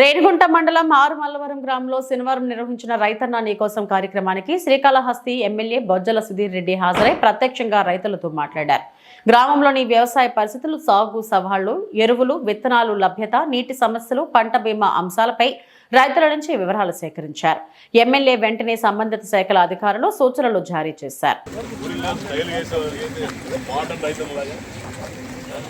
రేణిగుంట మండలం ఆరుమల్లవరం గ్రామంలో శనివారం నిర్వహించిన రైతన్న నీకోసం కార్యక్రమానికి శ్రీకాళహస్తి ఎమ్మెల్యే బొజ్జల సుధీర్ రెడ్డి హాజరై ప్రత్యక్షంగా రైతులతో మాట్లాడారు. గ్రామంలోని వ్యవసాయ పరిస్థితులు సాగు సవాళ్ళు ఎరువులు విత్తనాలు లభ్యత నీటి సమస్యలు పంట బీమా అంశాలపై రైతుల నుంచి వివరాలు సేకరించారు. ఎమ్మెల్యే వెంటనే సంబంధిత శాఖల అధికారులు సూచనలు జారీ చేశారు.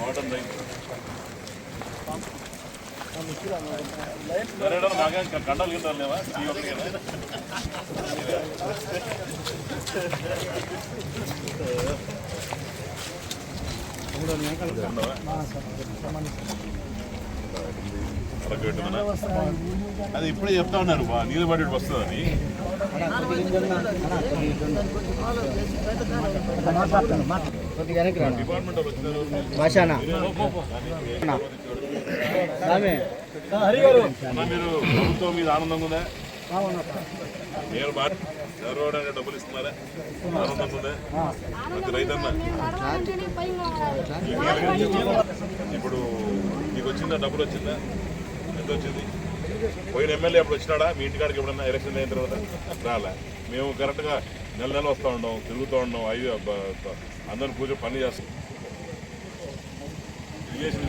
మోడర్న్ కండలు గిండాలు లేవా? అది ఇప్పుడే చెప్తా ఉన్నారు బా నీళ్ళు పడి వస్తుందని. డిపార్ట్మెంట్ వాళ్ళు వచ్చినారు మీరు ప్రభుత్వం మీద ఆనందంగా ఉందా? నేను బాగా చదవడానికి డబ్బులు ఇస్తున్నారా? ఆనందంగా ఉందా? ప్రతి రైతన్న. ఇప్పుడు మీకు వచ్చిందా? డబ్బులు వచ్చిందా? ఎంత వచ్చింది? పోయిన ఎమ్మెల్యే అప్పుడు వచ్చినాడా? మీ ఇంటికాడికి ఎప్పుడన్నా ఎలక్షన్ అయిన తర్వాత? రాలే. మేము కరెక్ట్గా నెల నెల వస్తూ ఉన్నాం తిరుగుతూ ఉన్నాం అవి అందరిని పూజ పని చేస్తాం. ఇరిగేషన్